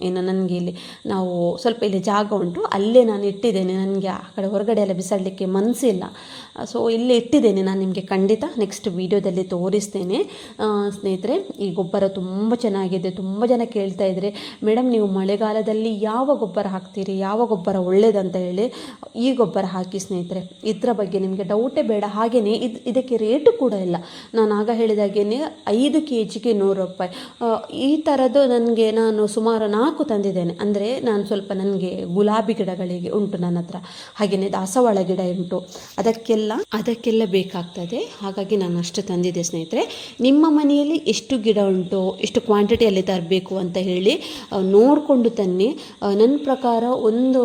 ಏನು, ನನಗೆ ಇಲ್ಲಿ ನಾವು ಸ್ವಲ್ಪ ಇಲ್ಲಿ ಜಾಗ ಉಂಟು. ಅಲ್ಲೇ ನಾನು ಇಟ್ಟಿದ್ದೇನೆ. ನನಗೆ ಆ ಕಡೆ ಹೊರಗಡೆ ಎಲ್ಲ ಬಿಸಾಡಲಿಕ್ಕೆ ಮನಸ್ಸಿಲ್ಲ ಸೊ ಇಲ್ಲೇ ಇಟ್ಟಿದ್ದೇನೆ ನಾನು ನಿಮಗೆ ಖಂಡಿತ. ನೆಕ್ಸ್ಟ್ ವೀಡಿಯೋದಲ್ಲಿ ತೋರಿಸ್ತೇನೆ. ಸ್ನೇಹಿತರೆ, ಈ ಗೊಬ್ಬರ ತುಂಬ ಚೆನ್ನಾಗಿದೆ. ತುಂಬ ಜನ ಕೇಳ್ತಾ ಇದ್ದರೆ ಮೇಡಮ್ ನೀವು ಮಳೆಗಾಲದಲ್ಲಿ ಯಾವ ಗೊಬ್ಬರ ಹಾಕ್ತೀರಿ? ಯಾವ ಗೊಬ್ಬರ ಒಳ್ಳೇದಂತ ಹೇಳಿ ಈ ಗೊಬ್ಬರ ಹಾಕಿ ಸ್ನೇಹಿತರೆ. ಇದರ ಬಗ್ಗೆ ನಿಮಗೆ ಡೌಟೇ ಬೇಡ. ಹಾಗೆಯೇ ಇದು, ಇದಕ್ಕೆ ರೇಟು ಕೂಡ ಇಲ್ಲ. ನಾನು ಆಗ ಹೇಳಿದಾಗೇನೆ ಐದು ಕೆ ಜಿಗೆ ನೂರು ರೂಪಾಯಿ. ಈ ಥರದ್ದು ನನಗೆ ನಾನು ಸುಮಾರು ನಾಲ್ಕು ತಂದಿದ್ದೇನೆ. ಅಂದರೆ ನಾನು ಸ್ವಲ್ಪ ನನಗೆ ಗುಲಾಬಿ ಗಿಡಗಳಿಗೆ ಉಂಟು ನನ್ನ ಹತ್ರ. ಹಾಗೆಯೇ ದಾಸವಾಳ ಗಿಡ ಉಂಟು. ಅದಕ್ಕೆಲ್ಲ ಅದಕ್ಕೆಲ್ಲ ಬೇಕಾಗ್ತದೆ. ಹಾಗಾಗಿ ನಾನು ಅಷ್ಟು ತಂದಿದ್ದೆ ಸ್ನೇಹಿತರೆ. ನಿಮ್ಮ ಮನೆಯಲ್ಲಿ ಎಷ್ಟು ಗಿಡ ಉಂಟು, ಎಷ್ಟು ಕ್ವಾಂಟಿಟಿಯಲ್ಲಿ ತರಬೇಕು ಅಂತ ಹೇಳಿ ನೋಡಿಕೊಂಡು ತನ್ನಿ. ನನ್ನ ಪ್ರಕಾರ ಒಂದು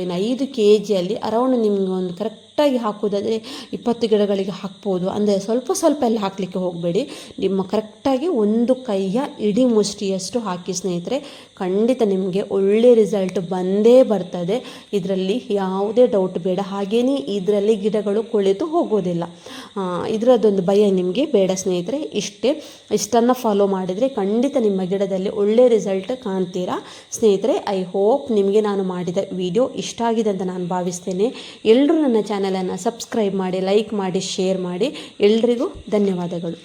ಏನು ಐದು ಕೆ ಜಿಯಲ್ಲಿ ಅರೌಂಡ್ ನಿಮಗೆ ಒಂದು ಕರೆಕ್ಟಾಗಿ ಹಾಕೋದಾದರೆ ಇಪ್ಪತ್ತು ಗಿಡಗಳಿಗೆ ಹಾಕ್ಬೋದು. ಅಂದರೆ ಸ್ವಲ್ಪ ಸ್ವಲ್ಪ ಎಲ್ಲ ಹಾಕಲಿಕ್ಕೆ ಹೋಗಬೇಡಿ. ನಿಮ್ಮ ಕರೆಕ್ಟಾಗಿ ಒಂದು ಕೈಯ ಇಡೀ ಮುಷ್ಟಿಯಷ್ಟು ಹಾಕಿ ಸ್ನೇಹಿತರೆ, ಖಂಡಿತ ನಿಮಗೆ ಒಳ್ಳೆ ರಿಸಲ್ಟ್ ಬಂದೇ ಬರ್ತದೆ. ಇದರಲ್ಲಿ ಯಾವುದೇ ಡೌಟ್ ಬೇಡ. ಹಾಗೆಯೇ ಇದರಲ್ಲಿ ಗಿಡಗಳು ಕೊಳೆತು ಹೋಗೋದಿಲ್ಲ. ಇದರದ್ದೊಂದು ಭಯ ನಿಮಗೆ ಬೇಡ ಸ್ನೇಹಿತರೆ. ಇಷ್ಟೇ, ಇಷ್ಟನ್ನು ಫಾಲೋ ಮಾಡಿದರೆ ಖಂಡಿತ ನಿಮ್ಮ ಗಿಡದಲ್ಲಿ ಒಳ್ಳೆ ರಿಸಲ್ಟ್ ಕಾಣ್ತೀರಾ? ಸ್ನೇಹಿತರೆ ಐ ಹೋಪ್ ನಿಮಗೆ ನಾನು ಮಾಡಿದ ವಿಡಿಯೋ ಇಷ್ಟ ಆಗಿದೆ ಅಂತ ನಾನು ಭಾವಿಸ್ತೇನೆ. ಎಲ್ಲರೂ ನನ್ನ ಚಾನಲನ್ನು ಸಬ್ಸ್ಕ್ರೈಬ್ ಮಾಡಿ ಲೈಕ್ ಮಾಡಿ ಶೇರ್ ಮಾಡಿ. ಎಲ್ರಿಗೂ ಧನ್ಯವಾದಗಳು.